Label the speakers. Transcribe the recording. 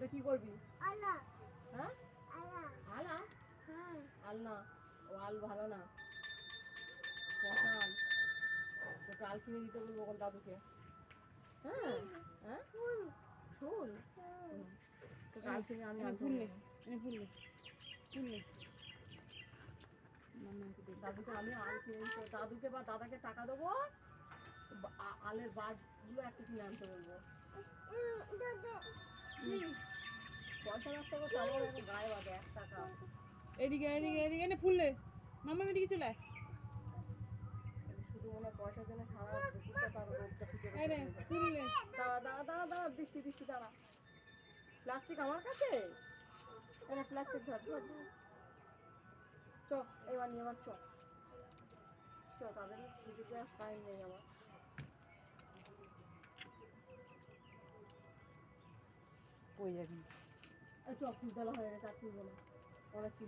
Speaker 1: ওটা কি করবি?
Speaker 2: আলা
Speaker 1: হ্যাঁ?
Speaker 2: আলা
Speaker 1: আলা
Speaker 2: হ্যাঁ।
Speaker 1: আল না ও আল ভালো না। পচাল তোকে আল কিনে দিতে বলব কোন দাদুকে। হ্যাঁ? হ্যাঁ?
Speaker 2: ফুল। হুম।
Speaker 1: তোকে আল কিনে আমি বলব।
Speaker 3: এনে ফুললে ফুললে মাম্মাকে দে
Speaker 1: দাদুকে আমি আল কিনে দাদুকে বা দাদাকে টাকা দেবো। আলের বারগুলো একটা কিনে আনতে বলব।
Speaker 3: এদিকে এদিকে এদিকে এনে ফুললে মাম্মা এদিকে চলে আয়।
Speaker 1: মনে হয়
Speaker 3: নে।
Speaker 1: দাঁড়া দাঁড়া দাঁড়া দাঁড়া দিচ্ছি দিচ্ছি দাঁড়া। প্লাস্টিক আমার কাছে? প্লাস্টিক ধর চ এবার নিয়ে এবার চ। চ তাদের ছুটিতে আর টাইম নেই আমার।
Speaker 3: কই যাবি?
Speaker 1: এই চ ফুলতলা হয়ে গেছে কি না অনেক কি